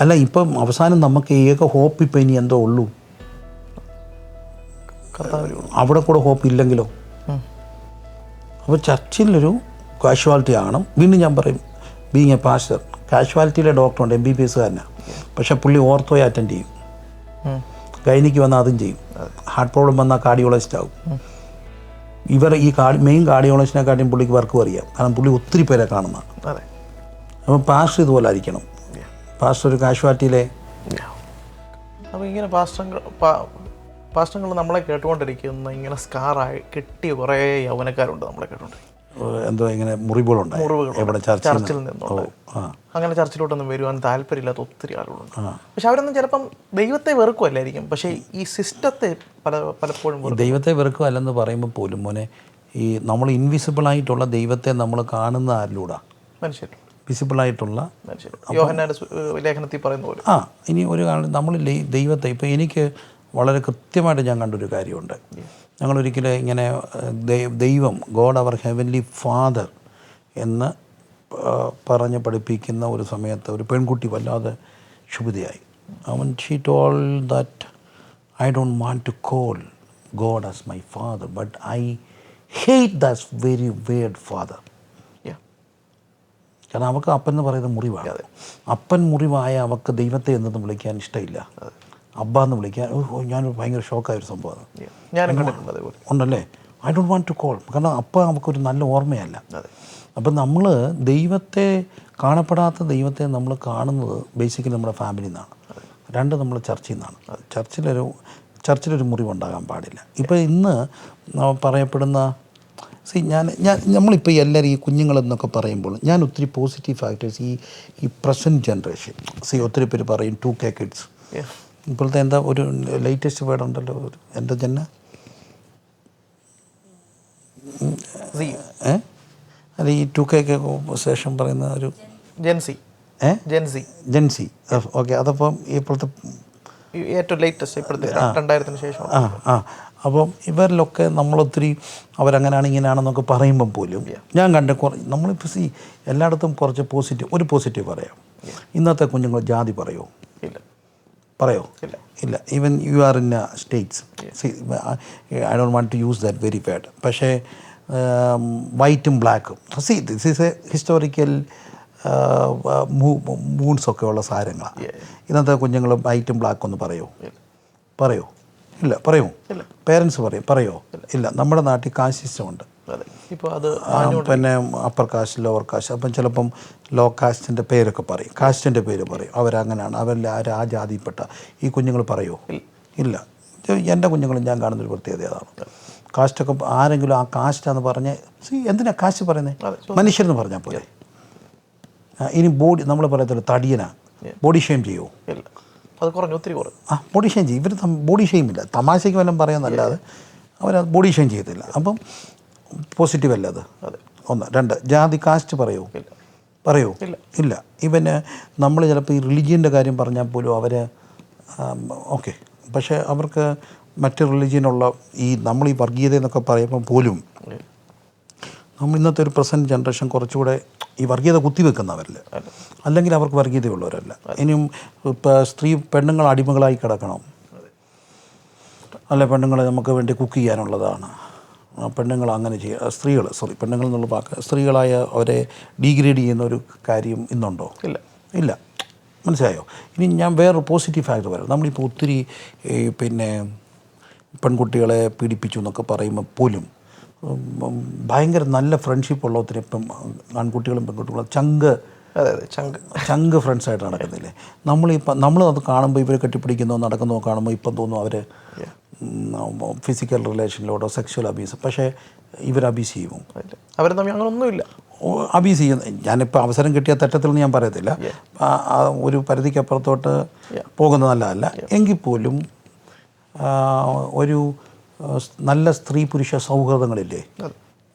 അല്ല ഇപ്പം അവസാനം നമുക്ക് ഏക ഹോപ്പ് ഇപ്പം ഇനി എന്തോ ഉള്ളൂ. അവിടെ കൂടെ ഹോപ്പ് ഇല്ലെങ്കിലോ? അപ്പോൾ ചർച്ചിലൊരു കാഷ്വാലിറ്റി ആകണം വീണ്ടും ഞാൻ പറയും ബീങ് എ പാസ്റ്റർ കാഷ്വാലിറ്റിയിലെ ഡോക്ടറുണ്ട് എം ബി ബി എസ്സുകാരനാണ് പക്ഷേ പുള്ളി ഓർത്തോയെ അറ്റൻഡ് ചെയ്യും. ഗൈനിക്ക് വന്നാൽ അതും ചെയ്യും. ഹാർട്ട് പ്രോബ്ലം വന്നാൽ കാർഡിയോളജിസ്റ്റ് ആകും ഇവർ ഈ കാർഡ് മെയിൻ കാർഡിയോളജിനെക്കാട്ടിയും പുള്ളിക്ക് വർക്ക് അറിയാം. കാരണം പുള്ളി ഒത്തിരി പേരെ കാണുന്നതാണ്. അപ്പം പാസ്റ്റർ ഇതുപോലെ ആയിരിക്കണം. പാസ്റ്റർ ഒരു കാഷ്വാലിറ്റിയിലെ അപ്പോൾ ഇങ്ങനെ പാസ്റ്റങ്ങൾ പാസ്റ്റങ്ങൾ നമ്മളെ കേട്ടുകൊണ്ടിരിക്കുന്ന ഇങ്ങനെ സ്കാറായി കിട്ടിയ കുറേ യൗവനക്കാരുണ്ട് നമ്മളെ കേട്ടുകൊണ്ടിരിക്കുന്നത് എന്തോ ഇങ്ങനെ മുറിവുകളുണ്ട്. എവിടെ ചർച്ചിൽ ചർച്ചിൽ നിന്ന്? നിന്നുള്ള. ഓ ആ അങ്ങനെ ചർച്ചിലോട്ടൊന്നും വരുവാൻ താല്പര്യമില്ലാത്ത ഒത്തിരി ആളുകളുണ്ട്. പക്ഷെ അവരൊന്നും ചിലപ്പം ദൈവത്തെ വെറുക്കുമല്ലായിരിക്കും പക്ഷേ ഈ സിസ്റ്റത്തെ പല പലപ്പോഴും. ദൈവത്തെ വെറുക്കുമല്ലെന്ന് പറയുമ്പോൾ പോലും മോനെ ഈ നമ്മൾ ഇൻവിസിബിൾ ആയിട്ടുള്ള ദൈവത്തെ നമ്മൾ കാണുന്ന ആരിലൂടെ മനുഷ്യർ വിസിബിളായിട്ടുള്ള ലേഖനത്തിൽ പറയുന്ന പോലെ. ആ ഇനി ഒരു കാരണം നമ്മൾ ദൈവത്തെ ഇപ്പോൾ എനിക്ക് വളരെ കൃത്യമായിട്ട് ഞാൻ കണ്ടൊരു കാര്യമുണ്ട്. ഞങ്ങളൊരിക്കലും ഇങ്ങനെ ദൈവം ഗോഡ് അവർ ഹെവൻലി ഫാദർ എന്ന് പറഞ്ഞ് പഠിപ്പിക്കുന്ന ഒരു സമയത്ത് ഒരു പെൺകുട്ടി വല്ലാതെ ക്ഷുഭിതയായി. അവൻ she told that I don't want to call God as my father but I hate this very word father. കാരണം അവൾക്ക് അപ്പൻ എന്ന് പറയുന്നത് മുറിവാണ്. അപ്പൻ മുറിവായ അവൾക്ക് ദൈവത്തെ എന്നൊന്നും വിളിക്കാൻ ഇഷ്ടമില്ല. അബ്ബ എന്ന് വിളിക്കാൻ ഞാൻ ഭയങ്കര ഷോക്കായ ഒരു സംഭവമാണ് ഉണ്ടല്ലേ? I don't want to call കാരണം അപ്പം നമുക്കൊരു നല്ല ഓർമ്മയല്ല. അപ്പം നമ്മൾ ദൈവത്തെ കാണപ്പെടാത്ത ദൈവത്തെ നമ്മൾ കാണുന്നത് ബേസിക്കലി നമ്മുടെ ഫാമിലിയിൽ നിന്നാണ് രണ്ട് നമ്മൾ ചർച്ചിൽ നിന്നാണ് ചർച്ചിലൊരു ചർച്ചിലൊരു മുറിവുണ്ടാകാൻ പാടില്ല. ഇപ്പോൾ ഇന്ന് പറയപ്പെടുന്ന സി ഞാൻ ഞാൻ നമ്മളിപ്പോൾ എല്ലാവരും ഈ കുഞ്ഞുങ്ങളെന്നൊക്കെ പറയുമ്പോൾ ഞാൻ ഒത്തിരി പോസിറ്റീവ് ഫാക്ടേഴ്സ് ഈ ഈ പ്രസന്റ് ജനറേഷൻ സി ഒത്തിരി പേര് പറയും ടു കെ കിഡ്സ്. ഇപ്പോഴത്തെ എന്താ ഒരു ലേറ്റസ്റ്റ് വേർഡ് ഉണ്ടല്ലോ? എന്താ ഏ? അല്ല ഈ ടു കെ ശേഷം പറയുന്ന ഒരു ജെൻസി ഏ? ജെൻസി ജെൻസി ഓക്കെ അതപ്പം ഇപ്പോഴത്തെ ഏറ്റവും ലേറ്റസ്റ്റ് ഇപ്പോഴത്തെ രണ്ടായിരത്തിന് ശേഷം. ആ ആ. അപ്പം ഇവരിലൊക്കെ നമ്മളൊത്തിരി അവരങ്ങനെയാണ് ഇങ്ങനെയാണെന്നൊക്കെ പറയുമ്പം പോലും ഞാൻ കണ്ട കുറ നമ്മളിപ്പോൾ സി എല്ലായിടത്തും കുറച്ച് പോസിറ്റീവ് ഒരു പോസിറ്റീവ് പറയാം. ഇന്നത്തെ കുഞ്ഞുങ്ങൾ ജാതി പറയുമോ ഇല്ല. പറയോ? ഇല്ല. ഇല്ല. Even you are in States I don't want to use that very bad പക്ഷേ വൈറ്റും ബ്ലാക്കും see this is a historical മൂൺസൊക്കെ ഉള്ള സാധനങ്ങളാണ് ഇന്നത്തെ കുഞ്ഞുങ്ങൾ വൈറ്റും ബ്ലാക്കും ഒന്ന് പറയോ? പറയോ? ഇല്ല പറയൂ. ഇല്ല. പേരൻസ് പറയും പറയോ? ഇല്ല. നമ്മുടെ നാട്ടിൽ കാശ് സിസ്റ്റമുണ്ട് അതെ. ഇപ്പോൾ അത് ആ, പിന്നെ അപ്പർ കാസ്റ്റ് ലോവർ കാസ്റ്റ് അപ്പം ചിലപ്പം ലോ കാസ്റ്റിന്റെ പേരൊക്കെ പറയും. കാസ്റ്റിന്റെ പേര് പറയും. അവരങ്ങനെയാണ് അവരിൽ ആര് ആ ജാതിയിൽപ്പെട്ട? ഈ കുഞ്ഞുങ്ങൾ പറയോ? ഇല്ല. എന്റെ കുഞ്ഞുങ്ങളും ഞാൻ കാണുന്നൊരു പ്രത്യേകത അതാണ്. കാസ്റ്റൊക്കെ ആരെങ്കിലും ആ കാസ്റ്റാന്ന് പറഞ്ഞ് എന്തിനാ കാസ്റ്റ് പറയുന്നത് മനുഷ്യരെന്ന് പറഞ്ഞാൽ പോലെ ഇനി ബോഡി നമ്മൾ പറയത്തില്ല തടിയനാ. ബോഡി ഷെയിം ചെയ്യുമോ അത് കുറഞ്ഞു ഒത്തിരി കുറഞ്ഞു. ആ ബോഡി ഷെയിം ചെയ്യും ഇവർ ബോഡി ഷെയിം ഇല്ല. തമാശയ്ക്ക് വല്ലതും പറയാന്നല്ലാതെ അവർ ബോഡി ഷെയിം ചെയ്യത്തില്ല. അപ്പം പോസിറ്റീവ് അല്ല അത്? അതെ. ഒന്ന് രണ്ട്. ജാതി കാസ്റ്റ് പറയൂ? ഇല്ല. പറയൂ? ഇല്ല. ഇല്ല. ഇവന് നമ്മൾ ചിലപ്പോൾ ഈ റിലിജിയന്റെ കാര്യം പറഞ്ഞാൽ പോലും അവർ ഓക്കെ പക്ഷേ അവർക്ക് മറ്റ് റിലിജിയനുള്ള ഈ നമ്മൾ ഈ വർഗീയത എന്നൊക്കെ പറയുമ്പോൾ പോലും. നമ്മൾ ഇന്നത്തെ ഒരു പ്രസന്റ് ജനറേഷൻ കുറച്ചുകൂടെ ഈ വർഗീയത കുത്തിവെക്കുന്നവരിൽ അല്ല. അല്ലെങ്കിൽ അവർക്ക് വർഗീയതയുള്ളവരല്ല. ഇനിയും ഇപ്പോൾ സ്ത്രീ പെണ്ണുങ്ങൾ അടിമകളായി കിടക്കണം. അല്ല പെണ്ണുങ്ങളെ നമുക്ക് വേണ്ടി കുക്ക് ചെയ്യാനുള്ളതാണ്. പെണ്ണുങ്ങൾ അങ്ങനെ ചെയ്യുക സ്ത്രീകൾ സോറി പെണ്ണുങ്ങൾ എന്നുള്ള വാക്ക് സ്ത്രീകളായ അവരെ ഡീഗ്രേഡ് ചെയ്യുന്ന ഒരു കാര്യം ഇന്നുണ്ടോ? ഇല്ല. ഇല്ല. മനസ്സിലായോ? ഇനി ഞാൻ വേറൊരു പോസിറ്റീവ് ഫാക്ടർ പറയാം. നമ്മളിപ്പോൾ ഒത്തിരി പിന്നെ പെൺകുട്ടികളെ പീഡിപ്പിച്ചു എന്നൊക്കെ പറയുമ്പോൾ പോലും ഭയങ്കര നല്ല ഫ്രണ്ട്ഷിപ്പ് ഉള്ള ഒത്തിരി ഇപ്പം ആൺകുട്ടികളും പെൺകുട്ടികളും ചങ്ക് അതെ ചങ്ക്. ഫ്രണ്ട്സ് ആയിട്ട് നടക്കുന്നില്ലേ? നമ്മൾ നമ്മളിപ്പം നമ്മൾ അത് കാണുമ്പോൾ ഇവർ കെട്ടിപ്പിടിക്കുന്നോ നടക്കുന്നോ കാണുമ്പോൾ ഇപ്പം തോന്നും അവർ ഫിസിക്കൽ റിലേഷനിലോട്ടോ സെക്ഷൽ അബ്യൂസ് പക്ഷേ ഇവർ അബ്യൂസ് ചെയ്യുമോ അവർ തമ്മിൽ അങ്ങനൊന്നുമില്ല. അബ്യൂസ് അബീസ് ചെയ്യുന്ന ഞാനിപ്പോൾ അവസരം കിട്ടിയ തെറ്റത്തിൽ ഞാൻ പറയത്തില്ല. ഒരു പരിധിക്കപ്പുറത്തോട്ട് പോകുന്നതല്ല നല്ലതല്ല. എങ്കിൽ പോലും ഒരു നല്ല സ്ത്രീ പുരുഷ സൗഹൃദങ്ങളില്ലേ?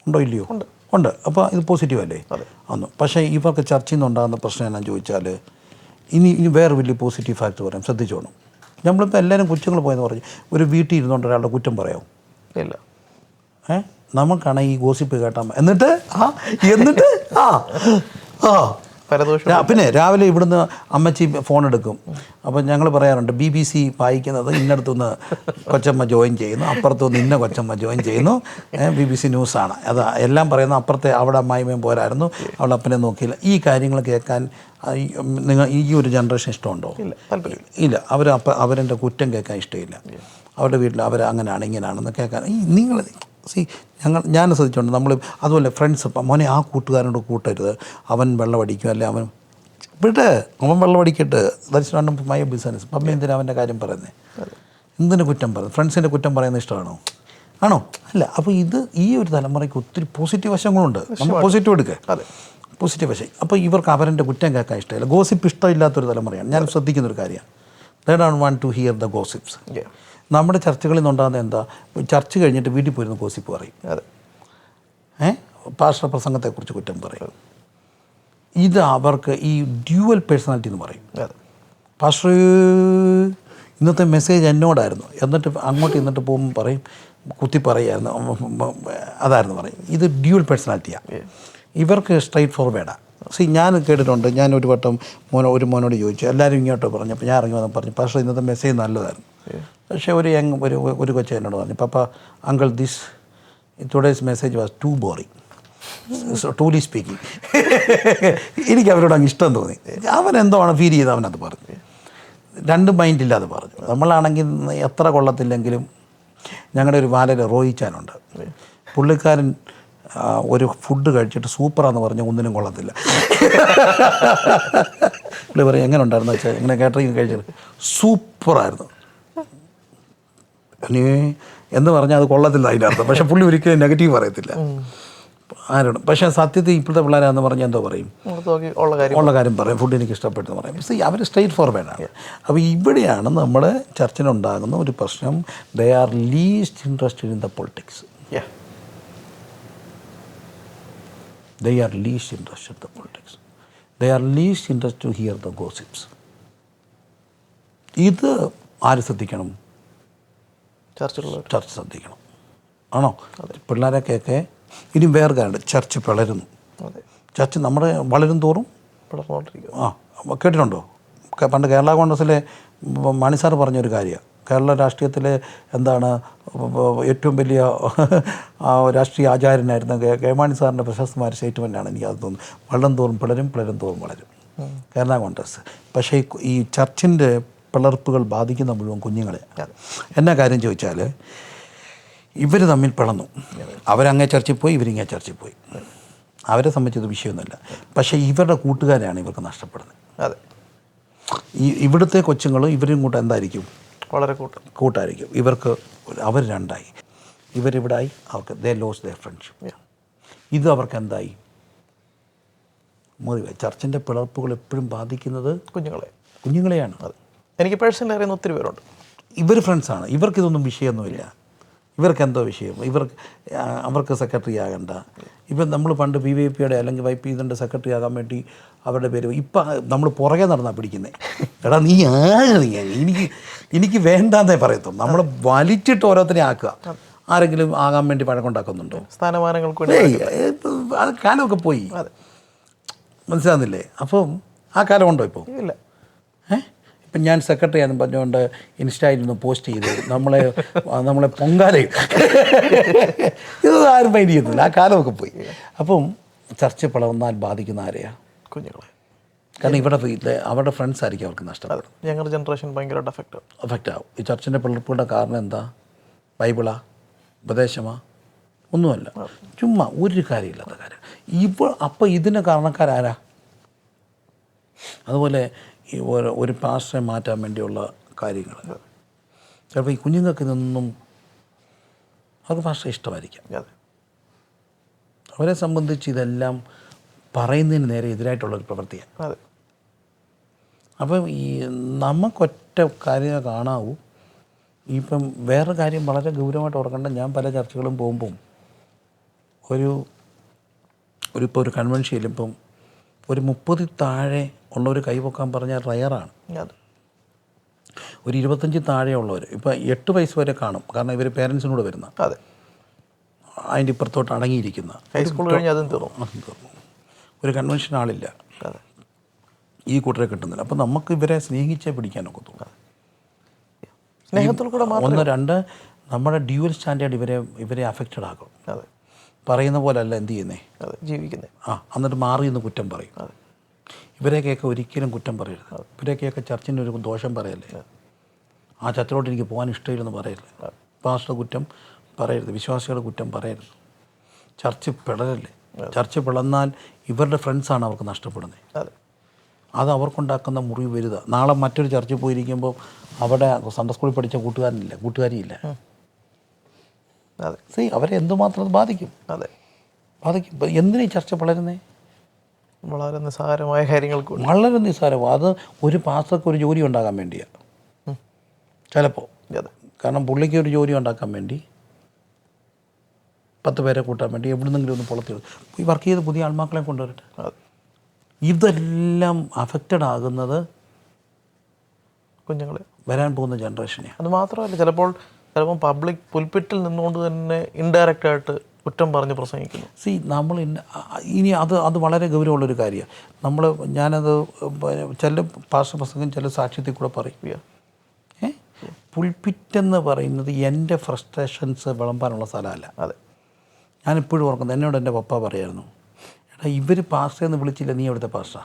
ഉണ്ടോ ഇല്ലയോ? ഉണ്ട്. അപ്പോൾ ഇത് പോസിറ്റീവ് അല്ലേ? ഒന്ന് പക്ഷേ ഇവർക്ക് ചർച്ചയിൽ നിന്നുണ്ടാകുന്ന പ്രശ്നം എന്നാന്ന് ചോദിച്ചാൽ ഇനി ഇനി വേറെ വലിയ പോസിറ്റീവ് ഫാക്ട് പറയാം ശ്രദ്ധിച്ചോണം. നമ്മളിപ്പോൾ എല്ലാവരും കുറ്റങ്ങൾ പോയെന്ന് പറഞ്ഞു ഒരു വീട്ടിൽ ഇരുന്നുകൊണ്ട് ഒരാളുടെ കുറ്റം പറയാമോ ഇല്ല. ഏ? നമുക്കാണെങ്കിൽ ഈ ഗോസിപ്പ് കേട്ടാൽ. എന്നിട്ട്? ആ? എന്നിട്ട്? ആ. ആ. പരദോഷം പിന്നെ രാവിലെ ഇവിടുന്ന് അമ്മച്ചി ഫോൺ എടുക്കും. അപ്പം ഞങ്ങൾ പറയാറുണ്ട് ബി ബി സി വായിക്കുന്നത് ഇന്നടത്തുനിന്ന് കൊച്ചമ്മ ജോയിൻ ചെയ്യുന്നു അപ്പുറത്തുനിന്ന് ഇന്ന കൊച്ചമ്മ ജോയിൻ ചെയ്യുന്നു. ബി ബി സി ന്യൂസാണ് അത് എല്ലാം പറയുന്ന അപ്പുറത്തെ അവിടെ അമ്മായിമയും പോരായിരുന്നു. അവൾ അപ്പനെ നോക്കിയില്ല. ഈ കാര്യങ്ങൾ കേൾക്കാൻ നിങ്ങൾ ഈ ഒരു ജനറേഷൻ ഇഷ്ടമുണ്ടോ? ഇല്ല അവർ അപ്പം അവരെന്റെ കുറ്റം കേൾക്കാൻ ഇഷ്ടമില്ല. അവരുടെ വീട്ടിൽ അവർ അങ്ങനെയാണ് ഇങ്ങനെയാണെന്ന് കേൾക്കാൻ. ഈ നിങ്ങൾ സി ഞങ്ങൾ ഞാൻ ശ്രദ്ധിച്ചുകൊണ്ട് നമ്മൾ അതുപോലെ ഫ്രണ്ട്സ് ഇപ്പം മോനെ ആ കൂട്ടുകാരനോട് കൂട്ടരുത്. അവൻ വെള്ളം അടിക്കും അല്ലെ അവൻ വിട് അവൻ വെള്ളം അടിക്കട്ട്. ദർശനം നോട്ട് മൈ ബിസിനസ് പമ്മ എന്തിനാ അവന്റെ കാര്യം പറയുന്നത് എന്തിനു കുറ്റം പറയുന്നത് ഫ്രണ്ട്സിന്റെ കുറ്റം പറയുന്നത് ഇഷ്ടമാണോ? ആണോ? അല്ല അപ്പോൾ ഇത് ഈ ഒരു തലമുറയ്ക്ക് ഒത്തിരി പോസിറ്റീവ് വശങ്ങളുണ്ട്. നമ്മൾ പോസിറ്റീവ് എടുക്കുക അതെ. പോസിറ്റീവ് വശം. അപ്പോൾ ഇവർക്ക് അവരന്റെ കുറ്റം കേൾക്കാൻ ഇഷ്ടമില്ല. ഗോസിപ്പ് ഇഷ്ടമില്ലാത്തൊരു തലമുറയാണ്. ഞാൻ ശ്രദ്ധിക്കുന്നൊരു കാര്യമാണ്. They don't want to hear the gossips. നമ്മുടെ ചർച്ചകളിൽ നിന്നുണ്ടാകുന്ന എന്താ? ചർച്ച കഴിഞ്ഞിട്ട് വീട്ടിൽ പോയിരുന്ന ഗോസിപ്പ് പറയും. അതെ. ഏ? പാർശ്വ പ്രസംഗത്തെക്കുറിച്ച് കുറ്റം പറയും. ഇത് അവർക്ക് ഈ ഡ്യുവൽ പേഴ്സണാലിറ്റി എന്ന് പറയും. അതെ. പാസ്റ്റർ ഇന്നത്തെ മെസ്സേജ് എന്നോടായിരുന്നു. എന്നിട്ട് അങ്ങോട്ട് ഇന്നിട്ട് പോകുമ്പോൾ പറയും കുത്തി പറയായിരുന്നു അതായിരുന്നു പറയും. ഇത് ഡ്യുവൽ പേഴ്സണാലിറ്റിയാണ് ഇവർക്ക് സ്ട്രൈറ്റ് ഫോർവേഡാണ് സി ഞാൻ കേട്ടിട്ടുണ്ട് ഞാൻ ഒരു വട്ടം മോനോ ഒരു മോനോട് ചോദിച്ചു എല്ലാവരും ഇങ്ങോട്ട് പറഞ്ഞു അപ്പോൾ ഞാൻ ഇറങ്ങി വന്ന് പറഞ്ഞു പക്ഷേ ഇന്നത്തെ മെസ്സേജ് നല്ലതായിരുന്നു. പക്ഷേ ഒരു യങ് ഒരു ഒരു കൊച്ചു എന്നോട് പറഞ്ഞു പപ്പ uncle this today's message was too boring truly speaking എനിക്ക് അവരോട് അങ്ങ് ഇഷ്ടം തോന്നി. അവൻ എന്തോ ആണ് ഫീൽ ചെയ്ത് അവനത് പറഞ്ഞു. രണ്ട് മൈൻഡ് ഇല്ലാതെ പറഞ്ഞു. നമ്മളാണെങ്കിൽ എത്ര കൊള്ളത്തില്ലെങ്കിലും ഞങ്ങളുടെ ഒരു വാലര് റോയിച്ചാനുണ്ട് പുള്ളിക്കാരൻ ഒരു ഫുഡ് കഴിച്ചിട്ട് സൂപ്പറാന്ന് പറഞ്ഞ ഒന്നിനും കൊള്ളത്തില്ല. പുള്ളി പറയും എങ്ങനെ ഉണ്ടായിരുന്നു? വെച്ചാൽ ഇങ്ങനെ കേട്ടറിങ് കഴിച്ചിട്ട് സൂപ്പറായിരുന്നു. ഇനി എന്ന് പറഞ്ഞാൽ അത് കൊള്ളത്തില്ല അതിന്റെ അർത്ഥം. പക്ഷെ പുള്ളി ഒരിക്കലും നെഗറ്റീവ് പറയത്തില്ല. ആരോടും. പക്ഷേ സത്യത്തിൽ ഇപ്പോഴത്തെ പിള്ളേരാന്ന് പറഞ്ഞാൽ എന്തോ പറയും? ഉള്ള കാര്യം. പറയും. ഫുഡ് എനിക്ക് ഇഷ്ടപ്പെട്ടെന്ന് പറയും. സി അവർ സ്ട്രെയിറ്റ് ഫോർവേഡാണ് അപ്പോൾ ഇവിടെയാണ് നമ്മുടെ ചർച്ചിനുണ്ടാകുന്ന ഒരു പ്രശ്നം. They are least interested in the politics. They are least interested the politics they are least interest to hear the gossips ഇത് ആര് ശ്രദ്ധിക്കണം? ചർച്ച് ശ്രദ്ധിക്കണം. ആണോ? പിള്ളേരൊക്കെയൊക്കെ ഇനി വേറെ കാര്യമുണ്ട്. ചർച്ച് പിളരുന്നു. അതെ. ചർച്ച് നമ്മുടെ വളരും തോറും? ആ കേട്ടിട്ടുണ്ടോ? പണ്ട് കേരള കോൺഗ്രസ്സിലെ മണിസാർ മണി സാർ പറഞ്ഞൊരു കാര്യമാണ് കേരള രാഷ്ട്രീയത്തിലെ എന്താണ് ഏറ്റവും വലിയ രാഷ്ട്രീയ ആചാര്യനായിരുന്ന കെ മാണി സാറിന്റെ പ്രശസ്തമായ സ്റ്റേറ്റ്മെന്റാണ് എനിക്ക് അത് തോന്നുന്നത്. വള്ളം തോറും പിളരും പിളരും തോറും വളരും. കേരള കോൺഗ്രസ്. പക്ഷേ ഈ ചർച്ചിന്റെ പിളർപ്പുകൾ ബാധിക്കുന്ന മുഴുവൻ കുഞ്ഞുങ്ങളെ. എന്നാ കാര്യം ചോദിച്ചാൽ ഇവർ തമ്മിൽ പിളന്നു. അവരങ്ങേ ചർച്ചിൽ പോയി ഇവരിങ്ങേ ചർച്ചിൽ പോയി. അവരെ സംബന്ധിച്ചത് വിഷയമൊന്നുമില്ല. പക്ഷേ ഇവരുടെ കൂട്ടുകാരാണ് ഇവർക്ക് നഷ്ടപ്പെടുന്നത്. അതെ. ഈ ഇവിടുത്തെ കൊച്ചുങ്ങളും ഇവരും കൂട്ടം എന്തായിരിക്കും? വളരെ കൂട്ടം. കൂട്ടായിരിക്കും. ഇവർക്ക് അവർ രണ്ടായി. ഇവരിവിടായി അവർക്ക് ദേ ലോസ് ദ ഫ്രണ്ട്ഷിപ്പ് ഇത് അവർക്ക് എന്തായി? മുറിവ്. ചർച്ചിന്റെ പിളർപ്പുകൾ എപ്പോഴും ബാധിക്കുന്നത് കുഞ്ഞുങ്ങളെ. കുഞ്ഞുങ്ങളെയാണ്. അതെ. എനിക്ക് പേഴ്സണലി അറിയുന്ന ഒത്തിരി പേരുണ്ട്. ഇവർ ഫ്രണ്ട്സാണ് ഇവർക്കിതൊന്നും വിഷയമൊന്നുമില്ല. ഇവർക്ക് എന്തോ വിഷയം. ഇവർക്ക് അവർക്ക് സെക്രട്ടറി ആകണ്ട. ഇപ്പം നമ്മൾ പണ്ട് ബി വൈ പിയുടെ അല്ലെങ്കിൽ വൈ പി ഇതിന്റെ സെക്രട്ടറി ആകാൻ വേണ്ടി അവരുടെ പേര് ഇപ്പം നമ്മൾ പുറകെ നടന്നാണ് പിടിക്കുന്നത് എടാ നീ ആകെ നീ? എനിക്ക് എനിക്ക് വേണ്ടാന്നേ പറയത്തുള്ളൂ നമ്മൾ വലിച്ചിട്ട് ഓരോരുത്തരെ ആക്കുക. ആരെങ്കിലും ആകാൻ വേണ്ടി പഴക്കമുണ്ടാക്കുന്നുണ്ടോ സ്ഥാനമാനങ്ങൾക്ക് അത് കാലമൊക്കെ പോയി. മനസ്സിലാകുന്നില്ലേ അപ്പം ആ കാലമുണ്ടോ ഇപ്പോൾ ഇല്ല. ഇപ്പം ഞാൻ സെക്രട്ടറി ആണെന്ന് പറഞ്ഞുകൊണ്ട് ഇൻസ്റ്റയിൽ നിന്ന് പോസ്റ്റ് ചെയ്ത്. നമ്മളെ നമ്മളെ പൊങ്കാലയും ഇതൊന്നും ആരും മൈൻഡ് ചെയ്യുന്നില്ല. ആ കാലമൊക്കെ പോയി. അപ്പം ചർച്ച പിളർന്നാൽ ബാധിക്കുന്ന ആരെയാണ് കുഞ്ഞുങ്ങളെ. കാരണം ഇവിടെ അവരുടെ ഫ്രണ്ട്സ് ആയിരിക്കും അവർക്ക് നഷ്ടപ്പെടും ഞങ്ങളുടെ ജനറേഷൻ ഭയങ്കരമായിട്ട് അഫക്റ്റ് അഫക്റ്റ് ആവും. ഈ ചർച്ചിന്റെ പിളർപ്പുകളുടെ കാരണം എന്താ? ബൈബിളാ? ഉപദേശമാ? ഒന്നുമല്ല. ചുമ്മാ ഒരു കാര്യമില്ലാത്ത കാര്യം. ഇപ്പോൾ അപ്പോൾ ഇതിന് കാരണക്കാരാരാ? അതുപോലെ ഈ ഒരു ഒരു പാസ്റ്ററെ മാറ്റാൻ വേണ്ടിയുള്ള കാര്യങ്ങൾ. ചിലപ്പോൾ ഈ കുഞ്ഞുങ്ങൾക്ക് ഇതൊന്നും അവർക്ക് പാസ്റ്ററെ ഇഷ്ടമായിരിക്കാം. അതെ. അവരെ സംബന്ധിച്ച് ഇതെല്ലാം പറയുന്നതിന് നേരെ എതിരായിട്ടുള്ളൊരു പ്രവൃത്തിയാണ്. അതെ. അപ്പം ഈ നമുക്കൊറ്റ കാര്യം കാണാവൂ. ഇപ്പം വേറെ കാര്യം വളരെ ഗൗരവമായിട്ട് ഓർക്കേണ്ട ഞാൻ പല ചർച്ചകളും പോകുമ്പം ഒരു ഒരു ഇപ്പോൾ ഒരു കൺവെൻഷനിൽ ഇപ്പം ഒരു മുപ്പതിൽ താഴെ ഉള്ളവർ കൈപൊക്കാൻ പറഞ്ഞാൽ റയറാണ്. ഒരു ഇരുപത്തഞ്ച് താഴെ ഉള്ളവർ ഇപ്പം എട്ട് വയസ്സ് വരെ കാണും. കാരണം ഇവർ പേരൻസിനോട് വരുന്ന. അതെ. അതിന്റെ ഇപ്പുറത്തോട്ട് അടങ്ങിയിരിക്കുന്ന. ഹൈസ്കൂൾ കഴിഞ്ഞ് അതും തീർന്നു. അതും തീർന്നു. ഒരു കൺവെൻഷൻ ആളില്ല ഈ കൂട്ടരെ കിട്ടുന്നില്ല. അപ്പം നമുക്ക് ഇവരെ സ്നേഹിച്ചേ പിടിക്കാനൊക്കെ തോന്നുന്നു സ്നേഹത്തിൽ കൂടെ മാത്രം ഒന്ന് രണ്ട് നമ്മുടെ ഡ്യൂവൽ സ്റ്റാൻഡേർഡ് ഇവരെ ഇവരെ അഫക്റ്റഡ് ആക്കും. പറയുന്ന പോലെ അല്ല എന്ത് ചെയ്യുന്നേ? ജീവിക്കുന്നത് ആ എന്നിട്ട് മാറി എന്ന് കുറ്റം പറയും. അതെ. ഇവരെയൊക്കെ ഒരിക്കലും കുറ്റം പറയരുത്. ഇവരെയൊക്കെ ചർച്ചിന്റെ ഒരു ദോഷം പറയല്ലേ? ആ ചർച്ചിലോട്ട് എനിക്ക് പോകാൻ ഇഷ്ടമില്ലെന്ന് പറയരുത് പാസ്റ്റർ കുറ്റം പറയരുത് വിശ്വാസികളുടെ കുറ്റം പറയരുത്. ചർച്ച് പിളരല്ലേ? ചർച്ച് പിളർന്നാൽ ഇവരുടെ ഫ്രണ്ട്സാണ് അവർക്ക് നഷ്ടപ്പെടുന്നത്. അതെ. അവർക്കുണ്ടാക്കുന്ന മുറിവ് വരുത നാളെ മറ്റൊരു ചർച്ചിൽ പോയിരിക്കുമ്പോൾ അവിടെ സൺഡർ സ്കൂളിൽ പഠിച്ച കൂട്ടുകാരനില്ല കൂട്ടുകാരിയില്ല. അതെ. സി അവരെ എന്തുമാത്രം ബാധിക്കും? അതെ. ബാധിക്കും. എന്തിനാ ഈ ചർച്ച വളരുന്നേ വളരെ നിസ്സാരമായ കാര്യങ്ങൾക്ക്. വളരെ നിസ്സാരം അത് ഒരു പാസ്റ്റർക്ക് ഒരു ജോലി ഉണ്ടാക്കാൻ വേണ്ടിയാണ്. ചിലപ്പോൾ കാരണം പുള്ളിക്ക് ഒരു ജോലി ഉണ്ടാക്കാൻ വേണ്ടി പത്ത് പേരെ കൂട്ടാൻ വേണ്ടി എവിടുന്നെങ്കിലും ഒന്ന് പുറത്തിടും ഈ വർക്ക് ചെയ്ത് പുതിയ ആൾമാക്കളെ കൊണ്ടുവരട്ടെ? അതെ. ഇതെല്ലാം അഫക്റ്റഡ് ആകുന്നത് കുഞ്ഞുങ്ങൾ വരാൻ പോകുന്ന ജനറേഷനെ അത് മാത്രമല്ല ചിലപ്പോൾ ചിലപ്പോൾ പബ്ലിക് പുൽപ്പിറ്റിൽ നിന്നുകൊണ്ട് തന്നെ ഇൻഡയറക്റ്റ് ആയിട്ട് കുറ്റം പറഞ്ഞ് പ്രസംഗിക്കുന്നു. സി നമ്മൾ ഇനി അത് അത് വളരെ ഗൗരവമുള്ളൊരു കാര്യമാണ്. നമ്മൾ ഞാനത് ചില പാർശ്വ പ്രസംഗം ചില സാക്ഷ്യത്തിൽ കൂടെ പറയുക. ഏ? പുൽപ്പിറ്റെന്ന് പറയുന്നത് എന്റെ ഫ്രസ്ട്രേഷൻസ് വിളമ്പാനുള്ള സ്ഥലമല്ല. അതെ. ഞാനിപ്പോഴും ഓർക്കുന്നത് എന്നോട് എന്റെ പപ്പ പറയായിരുന്നു എടാ ഇവർ പാസ്റ്റേന്ന് വിളിച്ചില്ല നീ എവിടുത്തെ പാസ്റ്റ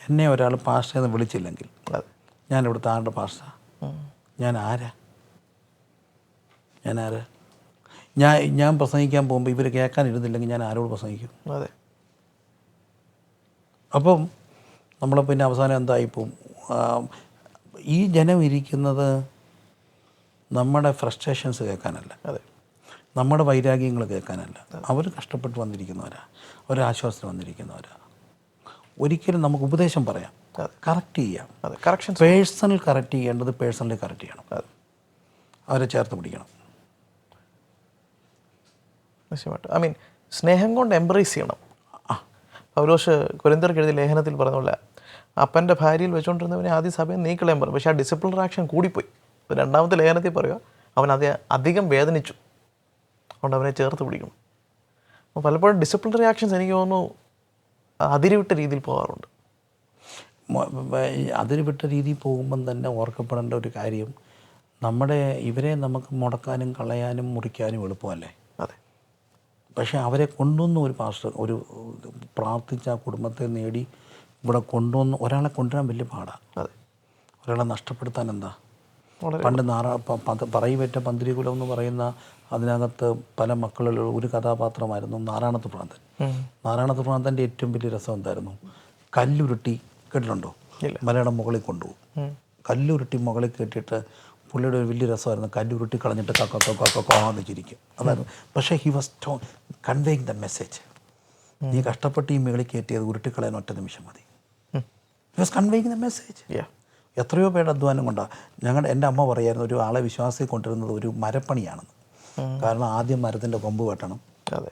എന്നെ ഒരാൾ പാസ്റ്റേന്ന് വിളിച്ചില്ലെങ്കിൽ ഞാൻ ഇവിടുത്തെ ആരുടെ പാസ്റ്റ ഞാൻ ആരാ? ഞാൻ ആരാ ഞാൻ ഞാൻ പ്രസംഗിക്കാൻ പോകുമ്പോൾ ഇവർ കേൾക്കാനിരുന്നില്ലെങ്കിൽ ഞാൻ ആരോട് പ്രസംഗിക്കും? അതെ. അപ്പം നമ്മൾ പിന്നെ അവസാനം എന്തായിപ്പോവും ഈ ജനം ഇരിക്കുന്നത് നമ്മുടെ ഫ്രസ്ട്രേഷൻസ് കേൾക്കാനല്ല. അതെ. നമ്മുടെ വൈരാഗ്യങ്ങൾ കേൾക്കാനല്ല. അവർ കഷ്ടപ്പെട്ട് വന്നിരിക്കുന്നവരാ. ഒരാശ്വാസത്തിന് വന്നിരിക്കുന്നവരാ. ഒരിക്കലും നമുക്ക് ഉപദേശം പറയാം. കറക്റ്റ് ചെയ്യാം. അതെ. കറക്ഷൻ പേഴ്സണൽ കറക്റ്റ് ചെയ്യേണ്ടത് പേഴ്സണലി കറക്റ്റ് ചെയ്യണം. അതെ. അവരെ ചേർത്ത് പിടിക്കണം. നിശ്ചയമായിട്ട് ഐ മീൻ സ്നേഹം കൊണ്ട് എംബ്രേസ് ചെയ്യണം. ആ. പൗലോഷ് കുരിന്തർക്ക് എഴുതിയ ലേഖനത്തിൽ പറഞ്ഞുള്ള പോലെ അപ്പന്റെ ഭാര്യയിൽ വെച്ചുകൊണ്ടിരുന്നവനെ ആദ്യ സഭയെ നീക്കളയാൻ പറഞ്ഞു പക്ഷേ ആ ഡിസിപ്ലിൻ ആക്ഷൻ കൂടിപ്പോയി. രണ്ടാമത്തെ ലേഖനത്തിൽ പറയുക അവൻ അത് അധികം വേദനിച്ചു. അതുകൊണ്ട് അവനെ ചേർത്ത് പിടിക്കണം. അപ്പോൾ പലപ്പോഴും ഡിസിപ്ലിൻ റിയാക്ഷൻസ് എനിക്ക് തോന്നുന്നു അതിരുവിട്ട രീതിയിൽ പോകാറുണ്ട്. അതിരിവിട്ട രീതിയിൽ പോകുമ്പം തന്നെ ഓർക്കപ്പെടേണ്ട ഒരു കാര്യം നമ്മുടെ ഇവരെ നമുക്ക് മുടക്കാനും കളയാനും മുറിക്കാനും എളുപ്പമല്ലേ? അതെ. പക്ഷേ അവരെ കൊണ്ടുവന്ന ഒരു പാസ്റ്റർ ഒരു പ്രാർത്ഥിച്ച കുടുംബത്തെ നേടി ഇവിടെ കൊണ്ടുവന്ന് ഒരാളെ കൊണ്ടുവരാൻ വലിയ പാടാണ് അതെ. ഒരാളെ നഷ്ടപ്പെടുത്താൻ എന്താ? പണ്ട് നാറാ പ- പത- പന്തിരികുലം എന്ന് പറയുന്ന അതിനകത്ത് പല മക്കളിലുള്ള ഒരു കഥാപാത്രമായിരുന്നു നാരായണത്ത് പ്രാന്തൻ. നാരായണത്ത് പ്രാന്തന്റെ ഏറ്റവും വലിയ രസം എന്തായിരുന്നു? കല്ലുരുട്ടി കേട്ടിട്ടുണ്ടോ. മലയുടെ മുകളിൽ കൊണ്ടുപോകും. കല്ലുരുട്ടി മുകളിൽ കെട്ടിയിട്ട് പുള്ളിയുടെ ഒരു വലിയ രസമായിരുന്നു. കല്ലുരുട്ടി കളഞ്ഞിട്ട് കക്ക കക്ക എന്ന് ചിരിക്കും. അതായിരുന്നു. പക്ഷേ he was to conveying the message നീ കഷ്ടപ്പെട്ട് ഈ മേളിൽ കയറ്റിയത് ഉരുട്ടിക്കളയാൻ ഒറ്റ നിമിഷം മതി. He was conveying the message. എത്രയോ പേരുടെ അധ്വാനം കൊണ്ടാണ് ഞങ്ങളുടെ എന്റെ അമ്മ പറയായിരുന്നു ഒരു ആളെ വിശ്വാസത്തിൽ കൊണ്ടിരുന്നത് ഒരു മരപ്പണിയാണെന്ന്. കാരണം ആദ്യം മരത്തിന്റെ കൊമ്പ് വെട്ടണം. അതെ.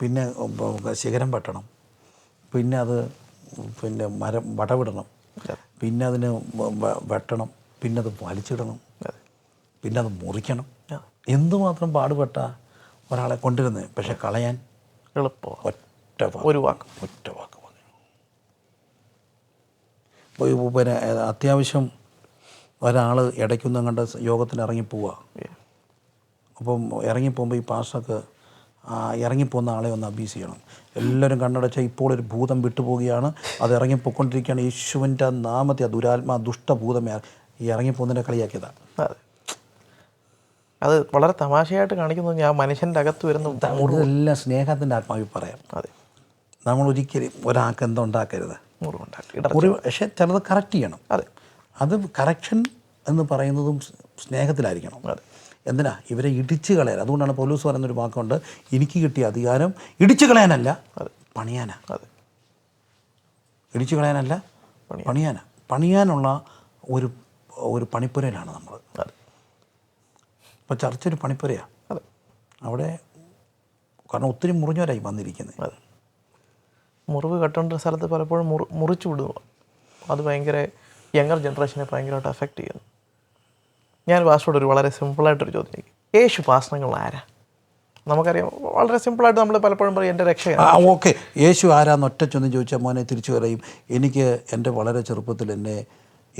പിന്നെ ശിഖരം വെട്ടണം. പിന്നെ അത് പിന്നെ മരം വടവിടണം. പിന്നെ അതിന് വെട്ടണം. പിന്നെ അത് വലിച്ചിടണം. പിന്നെ അത് മുറിക്കണം എന്തുമാത്രം പാടുപെട്ട ഒരാളെ കൊണ്ടിരുന്നത് പക്ഷെ കളയാൻ എളുപ്പമാണ് ഒറ്റ ഒരു വാക്ക്. ഒറ്റ വാക്ക് പിന്നെ അത്യാവശ്യം ഒരാൾ ഇടയ്ക്കൊന്നും കണ്ട് യോഗത്തിന് ഇറങ്ങിപ്പോവുക. അപ്പം ഇറങ്ങിപ്പോകുമ്പോൾ ഈ പാസ്റ്റർക്ക് ആ ഇറങ്ങിപ്പോകുന്ന ആളെ ഒന്ന് അബ്യൂസ് ചെയ്യണം. എല്ലാവരും കണ്ണടച്ച ഇപ്പോൾ ഒരു ഭൂതം വിട്ടുപോവുകയാണ്. അത് ഇറങ്ങിപ്പോയിക്കൊണ്ടിരിക്കുകയാണ് യേശുവിന്റെ നാമത്തെ ദുരാത്മാ ദുഷ്ടഭൂതമേ ഈ ഇറങ്ങിപ്പോകുന്നതിന്റെ കളിയാക്കിയതാണ് അതെ. അത് വളരെ തമാശയായിട്ട് കാണിക്കുന്നത് ഞാൻ മനുഷ്യന്റെ അകത്ത് വരുന്ന എല്ലാം സ്നേഹത്തിന്റെ ആത്മാവി പറയാം. അതെ. നമ്മൾ ഒരിക്കലും ഒരാൾക്ക് എന്തുണ്ടാക്കരുത് ഒരു പക്ഷേ ചിലത് കറക്റ്റ് ചെയ്യണം. അതെ. അത് കറക്ഷൻ എന്ന് പറയുന്നതും സ്നേഹത്തിലായിരിക്കണം. അതെ. എന്തിനാ? ഇവരെ ഇടിച്ചു കളയാൻ അതുകൊണ്ടാണ് പോലീസ് പറയുന്നൊരു വാക്കുണ്ട് എനിക്ക് കിട്ടിയ അധികാരം ഇടിച്ചു കളയാനല്ല പണിയാനാ. അതെ. ഇടിച്ചു കളയാനല്ല പണിയാനാ. പണിയാനുള്ള ഒരു ഒരു പണിപ്പുരയിലാണ് നമ്മൾ അതെ. ഇപ്പോൾ ചർച്ച ഒരു പണിപ്പുരയാണ് അതെ. അവിടെ കാരണം ഒത്തിരി മുറിഞ്ഞവരായി വന്നിരിക്കുന്നത് അതെ. മുറിവ് കെട്ടേണ്ട സ്ഥലത്ത് പലപ്പോഴും മുറി മുറിച്ചു വിടുക അത് ഭയങ്കര യങ്ങർ ജനറേഷനെ ഭയങ്കരമായിട്ട് അഫക്റ്റ് ചെയ്യുന്നു. ഞാൻ വാസോട് ഒരു വളരെ സിമ്പിളായിട്ടൊരു ചോദ്യം യേശു പാസനങ്ങൾ ആരാ? നമുക്കറിയാം വളരെ സിമ്പിളായിട്ട് നമ്മൾ പലപ്പോഴും പറയും എന്റെ രക്ഷ ഓക്കെ. യേശു ആരാന്ന് ഒറ്റ ചോദ്യം ചോദിച്ചാൽ മോനെ തിരിച്ചു പറയും. എനിക്ക് എന്റെ വളരെ ചെറുപ്പത്തിൽ എന്നെ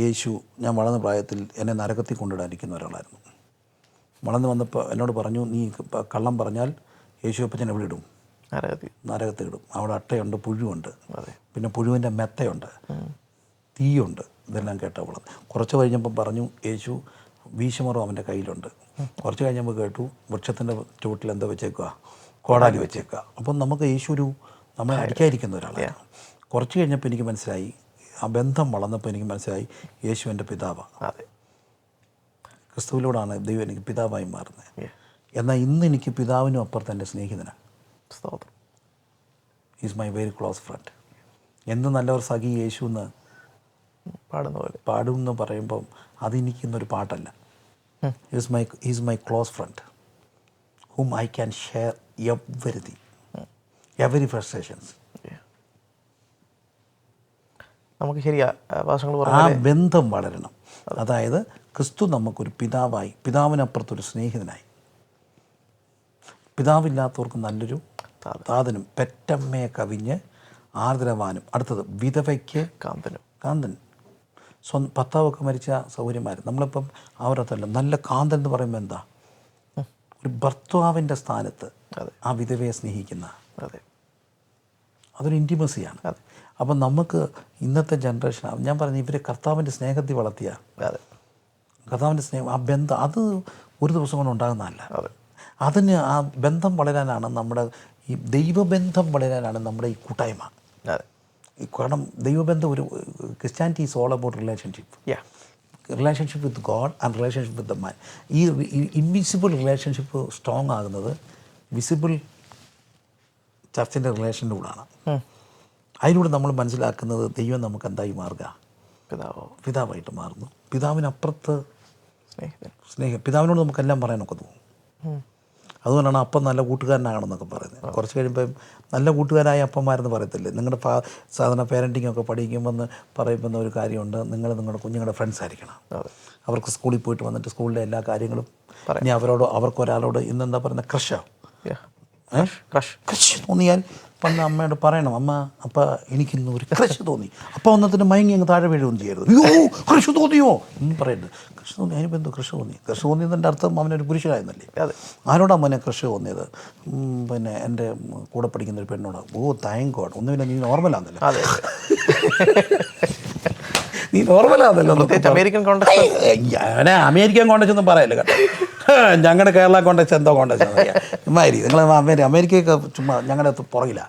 യേശു ഞാൻ വളർന്ന പ്രായത്തിൽ എന്നെ നരകത്തിൽ കൊണ്ടിടാനിരിക്കുന്ന ഒരാളായിരുന്നു. വളർന്ന് വന്നപ്പോൾ എന്നോട് പറഞ്ഞു നീ കള്ളം പറഞ്ഞാൽ യേശുവപ്പച്ചൻ എവിടെ ഇടും? നരകത്തി നരകത്തിൽ ഇടും. അവിടെ അട്ടയുണ്ട് പുഴുവുണ്ട്. പിന്നെ പുഴുവിന്റെ മെത്തയുണ്ട്. തീയുണ്ട്. ഇതെല്ലാം കേട്ട വളർന്ന് കുറച്ച് കഴിഞ്ഞപ്പോൾ പറഞ്ഞു യേശു വീശുമറും അവന്റെ കയ്യിലുണ്ട്. കുറച്ച് കഴിഞ്ഞപ്പോൾ കേട്ടു വൃക്ഷത്തിന്റെ ചുവട്ടിൽ എന്താ വെച്ചേക്കുക കോടാലി വെച്ചേക്കുക അപ്പം നമുക്ക് യേശു ഒരു നമ്മളെ അടിക്കാതിരിക്കുന്ന ഒരാളാണ്. കുറച്ച് കഴിഞ്ഞപ്പോൾ എനിക്ക് മനസ്സിലായി ആ ബന്ധം വളർന്നപ്പോൾ എനിക്ക് മനസ്സിലായി യേശു എന്റെ പിതാവാണ് അതെ. ക്രിസ്തുവിലൂടാണ് ദൈവം എനിക്ക് പിതാവായി മാറുന്നത്. എന്നാൽ ഇന്ന് എനിക്ക് പിതാവിനും അപ്പുറത്ത് എന്റെ സ്നേഹിതനാണ് സ്തോത്രം. Is my very close friend എന്ത് നല്ലവർ സഖി യേശു എന്ന് പാടുന്ന പോലെ. പാടും എന്ന് പറയുമ്പം അതെനിക്കിന്നൊരു പാട്ടല്ല. Is my is my close friend whom I can share everything every frustrations നമുക്ക് ശരിയാ ഭാഷകൾ ആ ബന്ധം വളരണം. അതായത് ക്രിസ്തു നമുക്കൊരു പിതാവായി പിതാവിനപ്പുറത്തൊരു സ്നേഹിതനായി. പിതാവില്ലാത്തവർക്ക് നല്ലൊരു. താതനും പെറ്റമ്മയെ കവിഞ്ഞ് ആർദ്രവാനും അടുത്തത് വിധവയ്ക്ക് കാന്തനും. കാന്തൻ. സ്വ ഭർത്താവൊക്കെ മരിച്ച സൗകര്യമായിരുന്നു. നമ്മളിപ്പം അവരത്തല്ല നല്ല കാന്തൻ എന്ന് പറയുമ്പോൾ എന്താ? ഒരു ഭർത്താവിന്റെ സ്ഥാനത്ത് ആ വിധവയെ സ്നേഹിക്കുന്ന അതെ. അതൊരു ഇന്റിമസിയാണ് അതെ. അപ്പം നമുക്ക് ഇന്നത്തെ ജനറേഷൻ ഞാൻ പറഞ്ഞു ഇവർ കർത്താവിന്റെ സ്നേഹത്തിൽ വളർത്തിയ അതെ കർത്താവിന്റെ സ്നേഹം ആ ബന്ധം അത് ഒരു ദിവസം കൊണ്ട് ഉണ്ടാകുന്നതല്ല. അതെ. അതിന് ആ ബന്ധം വളരാനാണ് നമ്മുടെ ഈ ദൈവബന്ധം വളരാനാണ് നമ്മുടെ ഈ കൂട്ടായ്മ. അതെ. കാരണം ദൈവബന്ധം ഒരു Christianity is all about relationship ya relationship with God and relationship with the man ഈ ഇൻവിസിബിൾ റിലേഷൻഷിപ്പ് സ്ട്രോങ് ആകുന്നത് വിസിബിൾ ചർച്ചിന്റെ റിലേഷനിലൂടെയാണ് അതിലൂടെ നമ്മൾ മനസ്സിലാക്കുന്നത് ദൈവം നമുക്ക് എന്തായി മാറുക? പിതാവോ? പിതാവായിട്ട് മാറുന്നു. പിതാവിനപ്പുറത്ത് സ്നേഹിതൻ. സ്നേഹം. പിതാവിനോട് നമുക്കെല്ലാം പറയാനൊക്കെ തോന്നും. അതുകൊണ്ടാണ് അപ്പം നല്ല കൂട്ടുകാരനാകണമെന്നൊക്കെ പറയുന്നത്. കുറച്ച് കഴിയുമ്പോൾ നല്ല കൂട്ടുകാരായ അപ്പന്മാരെന്ന് പറയത്തില്ലേ? നിങ്ങളുടെ ഫാ സാധാരണ പേരന്റിംഗ് ഒക്കെ പഠിക്കുമ്പോൾ എന്ന് പറയുമ്പോൾ ഒരു കാര്യമുണ്ട്. നിങ്ങൾ നിങ്ങളുടെ കുഞ്ഞുങ്ങളുടെ ഫ്രണ്ട്സ് ആയിരിക്കണം. അവർക്ക് സ്കൂളിൽ പോയിട്ട് വന്നിട്ട് സ്കൂളിലെ എല്ലാ കാര്യങ്ങളും ഇനി അവരോട് അവർക്കൊരാളോട് ഇന്നെന്താ പറയുന്നത് ക്രഷാവും ക്രഷ് ക്രഷ് തോന്നിയാൽ വന്ന് അമ്മയോട് പറയണം അമ്മ അപ്പ എനിക്കിന്ന് ഒരു ക്രഷ് തോന്നി. അപ്പം ഒന്നത്തിന് മയങ്ങി അങ്ങ് താഴെ വീഴുകയും ചെയ്യരുത്. അയ്യോ ക്രഷ് തോന്നിയോ? എന്ന് പറയരുത്. ക്രഷ് തോന്നി അതിനിപ്പോൾ എന്തോ ക്രഷ് തോന്നി. ക്രഷ് തോന്നിയതിന്റെ അർത്ഥം അവനൊരു പുരുഷനായിരുന്നല്ലേ അതെ. ആരോടാ മോനെ ക്രഷ് തോന്നിയത്? പിന്നെ എന്റെ കൂടെ പഠിക്കുന്ന ഒരു പെണ്ണോട്. ഓ താങ്ക് ഗോഡ് ഒന്നുമില്ല നീ നോർമലാന്നല്ലോ അതെ. നീ നോർമലാന്നല്ലോ പ്രത്യേകിച്ച് അമേരിക്കൻ കോണ്ടക്സ്റ്റ് ഞാനെ അമേരിക്കൻ കോണ്ടക്സ് ഒന്നും പറയല്ല കേട്ടോ. ഞങ്ങളുടെ കേരള കോണ്ടക്സ് എന്തോ കോണ്ടക്സ് ഇമാരി നിങ്ങൾ അമേരിക്ക അമേരിക്കയൊക്കെ ചുമ്മാ ഞങ്ങളുടെ പുറകില്ല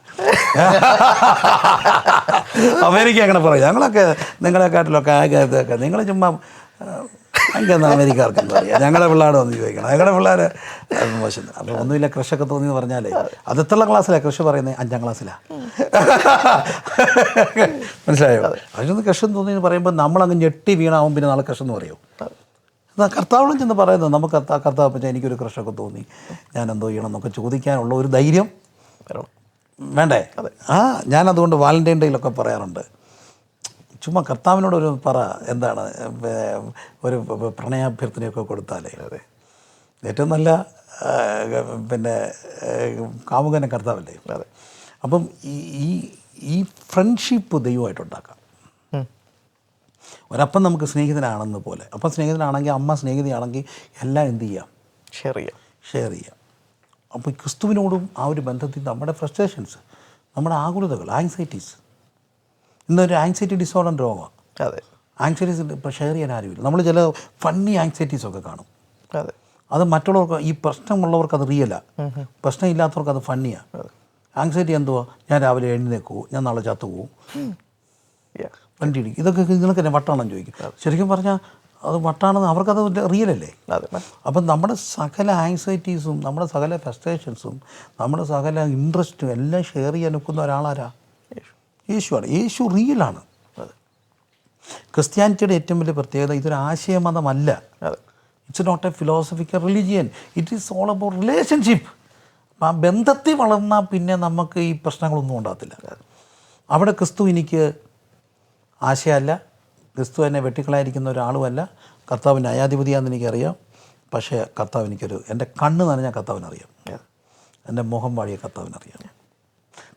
അമേരിക്ക അങ്ങനെ പറയും ഞങ്ങളൊക്കെ നിങ്ങളെക്കാട്ടിലൊക്കെ ആകെ ഇതൊക്കെ. നിങ്ങൾ ചുമ്മാ ഞങ്ങൾക്ക് അമേരിക്കാർക്ക് എന്താ പറയുക ഞങ്ങളുടെ പിള്ളേരോട് ഒന്ന് ചോദിക്കണം. ഞങ്ങളുടെ പിള്ളേർ മോശം. അപ്പോൾ ഒന്നുമില്ല കൃഷൊക്കെ തോന്നി എന്ന് പറഞ്ഞാലേ അത് എത്ര ക്ലാസ്സിലാണ് കൃഷി പറയുന്നത് അഞ്ചാം ക്ലാസ്സിലാണ് മനസ്സിലായോ? അതിനൊന്ന് കൃഷി തോന്നി എന്ന് പറയുമ്പോൾ നമ്മളങ്ങ് ഞെട്ടി വീണാവും പിന്നെ നാളെ കൃഷി എന്ന് പറയും എന്നാൽ കർത്താവിനും ചെന്ന് പറയുന്നത് നമുക്ക് കർത്താ കർത്താവ് പറ്റാൻ എനിക്കൊരു ക്രഷൊക്കെ തോന്നി. ഞാൻ എന്തോ ചെയ്യണം എന്നൊക്കെ ചോദിക്കാനുള്ള ഒരു ധൈര്യം വേണ്ടേ? ആ ഞാൻ അതുകൊണ്ട് വാലന്റൈൻ ഡേയിലൊക്കെ പറയാറുണ്ട്. ചുമ്മാ കർത്താവിനോടൊരു പറ എന്താണ് ഒരു പ്രണയാഭ്യർത്ഥനയൊക്കെ കൊടുത്താലേ. അതെ. ഏറ്റവും നല്ല പിന്നെ കാമുകനെ കർത്താവല്ലേ? അതെ. അപ്പം ഈ ഈ ഫ്രണ്ട്ഷിപ്പ് ദൈവമായിട്ടുണ്ടാക്കാം. ഒരപ്പം നമുക്ക് സ്നേഹിതനാണെന്ന് പോലെ. അപ്പം സ്നേഹിതനാണെങ്കിൽ അമ്മ സ്നേഹിതയാണെങ്കിൽ എല്ലാം എന്ത് ചെയ്യാം? ഷെയർ ചെയ്യാം. ഷെയർ ചെയ്യാം. അപ്പോൾ ക്രിസ്തുവിനോടും ആ ഒരു ബന്ധത്തിൽ നമ്മുടെ ഫ്രസ്ട്രേഷൻസ് നമ്മുടെ ആകുലതകൾ ആങ്സൈറ്റീസ് ഇന്നൊരു ആങ്സൈറ്റി ഡിസോർഡർ രോഗമാണ് അതെ. ആങ്സൈറ്റീസ് ഇപ്പോൾ ഷെയർ ചെയ്യാൻ ആരുമില്ല. നമ്മൾ ചില ഫണ്ണി ആങ്സൈറ്റീസ് ഒക്കെ കാണും. അതെ. അത് മറ്റുള്ളവർക്ക് ഈ പ്രശ്നമുള്ളവർക്ക് അത് റിയലാണ് പ്രശ്നമില്ലാത്തവർക്ക് അത് ഫണ്ണിയാണ് ആങ്സൈറ്റി എന്തുവാ? ഞാൻ രാവിലെ എഴുന്നേക്കുമോ ഞാൻ നാളെ ചത്തു പോവും യാ വണ്ടി ഇടിക്കും ഇതൊക്കെ നിങ്ങൾക്ക് തന്നെ വട്ടാണെന്ന് ചോദിക്കും. ശരിക്കും പറഞ്ഞാൽ അത് വട്ടാണെന്ന് അവർക്കത് അതെ. മ- അപ്പം നമ്മുടെ സകല ആങ്സൈറ്റീസും നമ്മുടെ സകല ഫ്രസ്ട്രേഷൻസും നമ്മുടെ സകല ഇൻട്രസ്റ്റും എല്ലാം ഷെയർ ചെയ്യാൻ ഒക്കുന്ന ഒരാളാരാ? യേശു. യേശുവാണ് യേശു റിയലാണ് ക്രിസ്ത്യാനിറ്റിയുടെ ഏറ്റവും വലിയ പ്രത്യേകത ഇതൊരു ആശയമതമല്ല. It's not a philosophical religion it is all about relationship ആ ബന്ധത്തിൽ വളർന്നാൽ പിന്നെ നമുക്ക് ഈ പ്രശ്നങ്ങളൊന്നും ഉണ്ടാകത്തില്ല. അവിടെ ക്രിസ്തു എനിക്ക് ആശയമല്ല ക്രിസ്തു എന്നെ വെട്ടിക്കളായിരിക്കുന്ന ഒരാളുമല്ല. കർത്താവിന്റെ ന്യായാധിപതിയാണെന്ന് എനിക്കറിയാം. പക്ഷേ കർത്താവ് എനിക്കൊരു എന്റെ കണ്ണ് നനഞ്ഞ കർത്താവിനറിയാം. എന്റെ മുഖം പാടിയ കർത്താവിനറിയാം.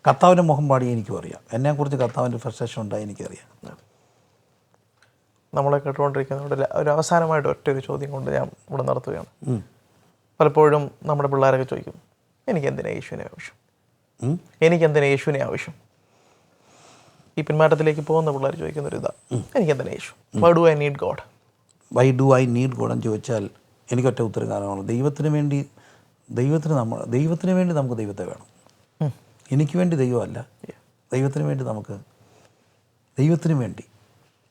കർത്താവിന്റെ മുഖം പാടിയ എനിക്കും അറിയാം. എന്നെക്കുറിച്ച് കർത്താവിന്റെ ഫ്രസ്ട്രേഷൻ ഉണ്ടായി എനിക്കറിയാം. നമ്മളെ കേട്ടുകൊണ്ടിരിക്കുന്നവരുടെ ഒരു അവസാനമായിട്ട് ഒറ്റ ഒരു ചോദ്യം കൊണ്ട് ഞാൻ ഇവിടെ നടത്തുകയാണ് പലപ്പോഴും നമ്മുടെ പിള്ളേരൊക്കെ ചോദിക്കും എനിക്ക് എന്തിനാ യേശുവിനെ ആവശ്യം? എനിക്ക് എന്തിനാ യേശുവിനെ ആവശ്യം? ഈ പിന്മാറ്റത്തിലേക്ക് പോകുന്ന പിള്ളേർ ചോദിക്കുന്ന ഒരു ഇതാ എനിക്ക് എന്തെങ്കിലും യേശു why do I need God why do I need God എന്ന് ചോദിച്ചാൽ എനിക്കൊറ്റ ഉത്തരം കാരണമാണ്. ദൈവത്തിന് വേണ്ടി ദൈവത്തിന് നമ്മൾ ദൈവത്തിന് വേണ്ടി നമുക്ക് ദൈവത്തെ വേണം. എനിക്ക് വേണ്ടി ദൈവമല്ല. ദൈവത്തിന് വേണ്ടി നമുക്ക് ദൈവത്തിന് വേണ്ടി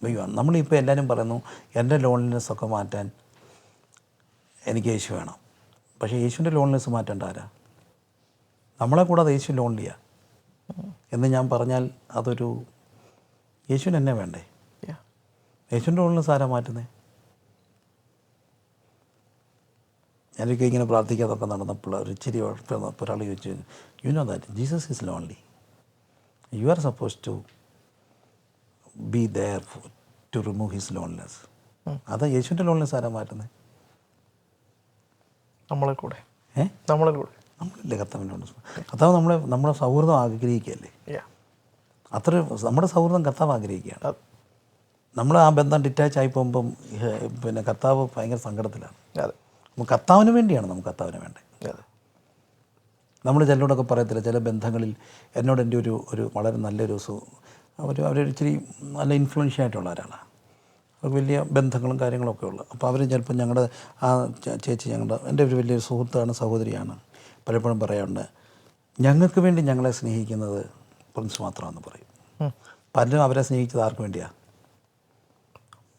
ദൈവമാണ്. നമ്മളിപ്പോൾ എല്ലാവരും പറയുന്നു എന്റെ ലോൺലിനെസ് ഒക്കെ മാറ്റാൻ എനിക്ക് യേശു വേണം. പക്ഷേ യേശുവിന്റെ ലോൺലിനെസ് മാറ്റേണ്ട ആരാ? നമ്മളെ കൂടാതെ യേശു ലോൺലിയാ എന്ന് ഞാൻ പറഞ്ഞാൽ അതൊരു യേശുവിന് എന്നെ വേണ്ടേ? യേശുവിന്റെ റോളിന് സാരാ മാറ്റുന്നേ? ഞാനൊക്കെ ഇങ്ങനെ പ്രാർത്ഥിക്കാതൊക്കെ നടന്നപ്പോൾ ഒരു ഇച്ചിരി ഉഴപ്പുന്നപ്പോൾ ഒരാൾ ചോദിച്ചു you know that Jesus is lonely you are suppose to be there to remove his loneliness അതാ യേശുവിന്റെ ലോൺലെസ് ആരാ മാറ്റുന്നത് നമ്മളെ കൂടെ. ഏ? നമ്മളെ കൂടെ. നമ്മളില്ലേ കർത്താവിന്റെ ലോൺലെസ് നമ്മളെ നമ്മളെ നമ്മുടെ സൗഹൃദം ആഗ്രഹിക്കുകയല്ലേ. അത്ര നമ്മുടെ സൗഹൃദം കർത്താവ് ആഗ്രഹിക്കുകയാണ്. നമ്മൾ ആ ബന്ധം ഡിറ്റാച്ച് ആയി പോകുമ്പം പിന്നെ കർത്താവ് ഭയങ്കര സങ്കടത്തിലാണ്. അതെ. നമുക്ക് കർത്താവിന് വേണ്ടിയാണ് നമുക്ക് കർത്താവിന് വേണ്ടത്. അതെ. നമ്മൾ ചിലരോടൊക്കെ പറയത്തില്ല ചില ബന്ധങ്ങളിൽ എന്നോട് എന്റെ ഒരു ഒരു വളരെ നല്ലൊരു സു അവർ അവരൊരിച്ചിരി നല്ല ഇൻഫ്ലുവൻഷ്യ ആയിട്ടുള്ള ഒരാളാണ്. അവർക്ക് വലിയ ബന്ധങ്ങളും കാര്യങ്ങളൊക്കെ ഉള്ളു. അപ്പോൾ അവർ ചിലപ്പോൾ ഞങ്ങളുടെ ആ ചേച്ചി ഞങ്ങളുടെ എന്റെ ഒരു വലിയൊരു സുഹൃത്താണ് സഹോദരിയാണ്. പലപ്പോഴും പറയാറുണ്ട് ഞങ്ങൾക്ക് വേണ്ടി ഞങ്ങളെ സ്നേഹിക്കുന്നത് പ്രിൻസ് മാത്രമാണെന്ന് പറയും. പലരും അവരെ സ്നേഹിച്ചത് ആർക്ക് വേണ്ടിയാണ്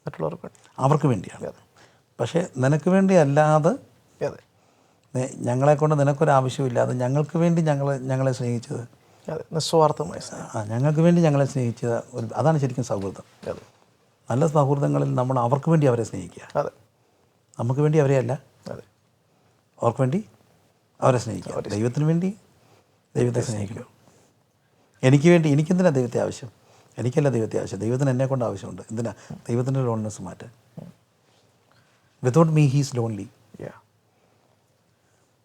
മറ്റുള്ളവർക്ക്. അവർക്ക് വേണ്ടിയാണ്. പക്ഷേ നിനക്ക് വേണ്ടി അല്ലാതെ ഞങ്ങളെക്കൊണ്ട് നെ- ഞങ്ങളെ കൊണ്ട് നിനക്കൊരു ഞങ്ങൾക്ക് വേണ്ടി ഞങ്ങൾ ഞങ്ങളെ സ്നേഹിച്ചത്. നിസ്വാർത്ഥമായി ആ ഞങ്ങൾക്ക് വേണ്ടി ഞങ്ങളെ സ്നേഹിച്ചത് ഒരു അതാണ് ശരിക്കും സൗഹൃദം. നല്ല സൗഹൃദങ്ങളിൽ നമ്മൾ അവർക്ക് വേണ്ടി അവരെ സ്നേഹിക്കുക. അതെ. നമുക്ക് വേണ്ടി അവരെ അല്ല. അവർക്ക് വേണ്ടി അവരെ സ്നേഹിക്കുക. ദൈവത്തിന് വേണ്ടി ദൈവത്തെ സ്നേഹിക്കുക. എനിക്ക് വേണ്ടി എനിക്കെന്തിനാ ദൈവത്തെ ആവശ്യം? എനിക്കല്ല ദൈവത്തെ ആവശ്യം. ദൈവത്തിന് എന്നെ കൊണ്ട് ആവശ്യമുണ്ട്. എന്തിനാ? ദൈവത്തിന്റെ ലോൺനെസ് മാറ്റാൻ. Without me he's lonely.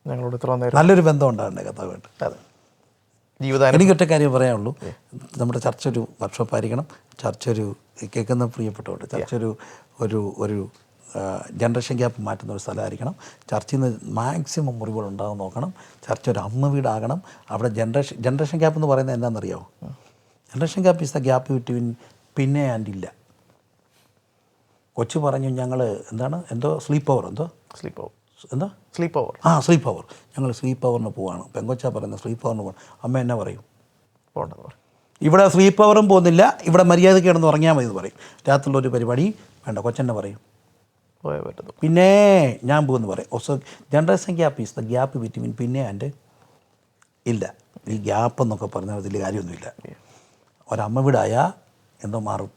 ഞങ്ങളോട് ഇത്ര നല്ലൊരു ബന്ധം ഉണ്ടാകണ്ടേ കഥാവായിട്ട് അതെ. എനിക്ക് എനിക്കൊറ്റ കാര്യം പറയാനുള്ളൂ. നമ്മുടെ ചർച്ച ഒരു വർക്ക്ഷോപ്പ് ആയിരിക്കണം. ചർച്ച ഒരു കേൾക്കുന്ന പ്രിയപ്പെട്ടവർ ചർച്ച ഒരു ഒരു ഒരു ജനറേഷൻ ഗ്യാപ്പ് മാറ്റുന്ന ഒരു സ്ഥലമായിരിക്കണം. ചർച്ചയിൽ നിന്ന് മാക്സിമം മുറിവുകൾ ഉണ്ടാകാൻ നോക്കണം. ചർച്ച ഒരു അമ്മ വീടാകണം. അവിടെ ജനറേഷൻ ജനറേഷൻ ഗ്യാപ്പ് എന്ന് പറയുന്നത് എന്താണെന്നറിയാമോ generation gap is the gap between പിന്നെ ആൻഡ് ഇല്ല. കൊച്ചു പറഞ്ഞു ഞങ്ങൾ എന്താണ്? എന്തോ? സ്ലീപ്പ് ഓവർ എന്തോ? സ്ലീപ്പ് ഓവർ എന്താ? സ്ലീപ്പ് ഓവർ ആ സ്ലീപ്പ് ഓവർ ഞങ്ങൾ സ്ലീപ്പ് ഓവറിന് പോവാണ്. പെങ്കൊച്ച പറയുന്നത് സ്ലീപ്പ് ഓവറിന് പോകണം അമ്മ എന്നെ പറയും? പോകേണ്ടത് പറയും ഇവിടെ സ്ലീപ്പ് ഓവറും പോകുന്നില്ല. ഇവിടെ മര്യാദയ്ക്ക് കിടന്ന് ഉറങ്ങിയാൽ മതി എന്ന് പറയും. രാത്രിയുള്ള ഒരു പരിപാടി വേണ്ട. കൊച്ചെന്നെ പറയും? പോയേ പറ്റുന്നു പിന്നെ ഞാൻ പോകുന്നു പറയും also generation gap is the gap between പിന്നെ ആൻഡ് ഇല്ല. ഈ ഗ്യാപ്പ് എന്നൊക്കെ പറഞ്ഞാൽ വലിയ കാര്യമൊന്നുമില്ല. ഒരമ്മ വീടായാൽ എന്തോ മാറും.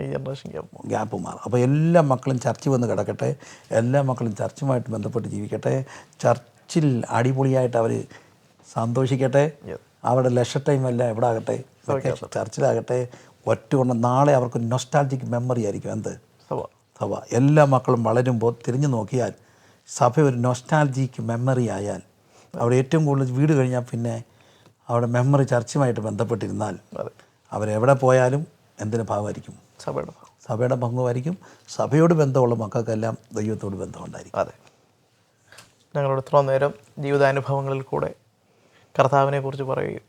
ഈ ജനറേഷൻ ഗ്യാപ്പ് ഗ്യാപ്പ് മാറും. അപ്പോൾ എല്ലാ മക്കളും ചർച്ചിൽ വന്ന് കിടക്കട്ടെ എല്ലാ മക്കളും ചർച്ചുമായിട്ട് ബന്ധപ്പെട്ട് ജീവിക്കട്ടെ ചർച്ചിൽ അടിപൊളിയായിട്ട് അവർ സന്തോഷിക്കട്ടെ. അവരുടെ ലക്ഷ ടൈം എല്ലാം എവിടെ ആകട്ടെ. ചർച്ചിലാകട്ടെ ഒറ്റ കൊണ്ട് നാളെ അവർക്ക് നൊസ്റ്റാൾജിക് മെമ്മറി ആയിരിക്കും. എന്ത്? സഭ സഭ എല്ലാ മക്കളും വളരുമ്പോൾ തിരിഞ്ഞു നോക്കിയാൽ സഭ ഒരു നൊസ്റ്റാൾജിക്ക് മെമ്മറി ആയാൽ അവിടെ ഏറ്റവും കൂടുതൽ വീട് കഴിഞ്ഞാൽ പിന്നെ അവിടെ മെമ്മറി ചർച്ചയുമായിട്ട് ബന്ധപ്പെട്ടിരുന്നാൽ അതെ. അവരെവിടെ പോയാലും എന്തിനു ഭാഗമായിരിക്കും? സഭയുടെ സഭയുടെ പങ്കുമായിരിക്കും. സഭയോട് ബന്ധമുള്ള മക്കൾക്കെല്ലാം ദൈവത്തോട് ബന്ധമുണ്ടായിരിക്കും. അതെ. ഞങ്ങളോട് ഇത്ര നേരം ജീവിതാനുഭവങ്ങളിൽ കൂടെ കർത്താവിനെ കുറിച്ച് പറയുകയും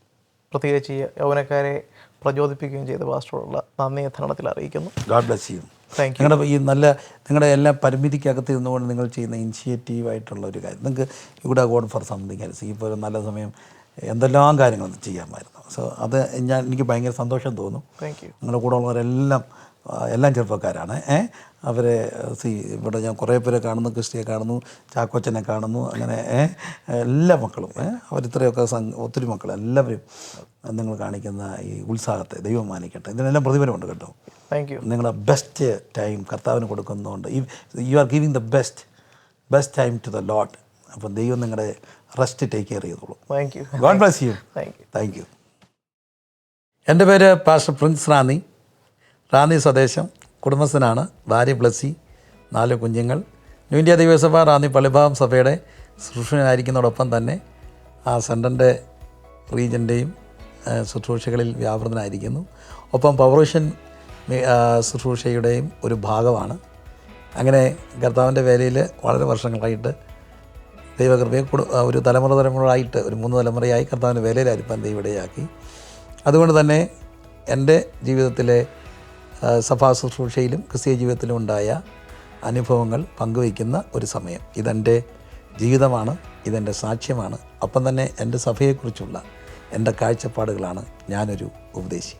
പ്രത്യേകിച്ച് യൗവനക്കാരെ പ്രചോദിപ്പിക്കുകയും ചെയ്ത പാസ്റ്ററോടുള്ള നന്ദി ധരണത്തിൽ അറിയിക്കുന്നു. ഗാഡ് ബ്ലസ് യു താങ്ക് നിങ്ങളുടെ ഈ നല്ല നിങ്ങളുടെ എല്ലാ പരിമിതിക്കകത്ത് ഇരുന്നുകൊണ്ട് നിങ്ങൾ ചെയ്യുന്ന ഇനിഷ്യേറ്റീവ് ആയിട്ടുള്ള ഒരു കാര്യം. നിങ്ങൾക്ക് ഇവിടെ ഗോഡ് ഫോർ സംതിങ് എൽസ് ഇപ്പോൾ ഒരു നല്ല സമയം എന്തെല്ലാം കാര്യങ്ങൾ ചെയ്യാമായിരുന്നു. സോ അത് ഞാൻ എനിക്ക് ഭയങ്കര സന്തോഷം തോന്നും. താങ്ക് യു നിങ്ങളുടെ കൂടെ ഉള്ളവരെല്ലാം എല്ലാം ചെറുപ്പക്കാരാണ്. ഏ? അവരെ സി ഇവിടെ ഞാൻ കുറേ പേരെ കാണുന്നു ക്രിസ്റ്റിയെ കാണുന്നു ചാക്കോച്ചനെ കാണുന്നു അങ്ങനെ എല്ലാ മക്കളും ഏ? അവരിത്രയൊക്കെ സം ഒത്തിരി മക്കൾ എല്ലാവരും നിങ്ങൾ കാണിക്കുന്ന ഈ ഉത്സാഹത്തെ ദൈവം മാനിക്കട്ടെ. ഇതിനെല്ലാം പ്രതിഫലമുണ്ട് കേട്ടോ. താങ്ക് യു നിങ്ങളുടെ ബെസ്റ്റ് ടൈം കർത്താവിന് കൊടുക്കുന്നതുകൊണ്ട്. You are giving the best best time to the Lord അപ്പം ദൈവം നിങ്ങളുടെ റെസ്റ്റ് ടേക്ക് കെയർ ചെയ്തോളൂ. Thank you God bless you thank you thank you എന്റെ പേര് പാസ്റ്റർ പ്രിൻസ് റാന്നി റാന്നി സ്വദേശം കുടുംബസ്ഥനാണ്. ഭാര്യ ബ്ലസ്സി നാല് കുഞ്ഞുങ്ങൾ. ന്യൂ ഇന്ത്യ ദൈവസഭ റാന്നി പള്ളിഭാവം സഭയുടെ ശുശ്രൂഷനായിരിക്കുന്നതോടൊപ്പം തന്നെ ആ സെന്ററിന്റെ റീജന്റെയും ശുശ്രൂഷകളിൽ വ്യാപൃതനായിരിക്കുന്നു. ഒപ്പം പൗർഷൻ ശുശ്രൂഷയുടെയും ഒരു ഭാഗമാണ്. അങ്ങനെ കർത്താവിന്റെ വേലയിൽ വളരെ വർഷങ്ങളായിട്ട് ദൈവകൃപയെ കൊടു ഒരു തലമുറ തലമുറയായിട്ട് ഒരു മൂന്ന് തലമുറയായി കർത്താവിന്റെ വേലയിലായിരിക്കാൻ ദൈവടയാക്കി അതുകൊണ്ട് തന്നെ എന്റെ ജീവിതത്തിലെ സഭാ ശുശ്രൂഷയിലും ക്രിസ്തീയ ജീവിതത്തിലും ഉണ്ടായ അനുഭവങ്ങൾ പങ്കുവയ്ക്കുന്ന ഒരു സമയം. ഇതെന്റെ ജീവിതമാണ് ഇതെന്റെ സാക്ഷ്യമാണ്. അപ്പം തന്നെ എന്റെ സഭയെക്കുറിച്ചുള്ള എന്റെ കാഴ്ചപ്പാടുകളാണ് ഞാനൊരു ഉപദേശി.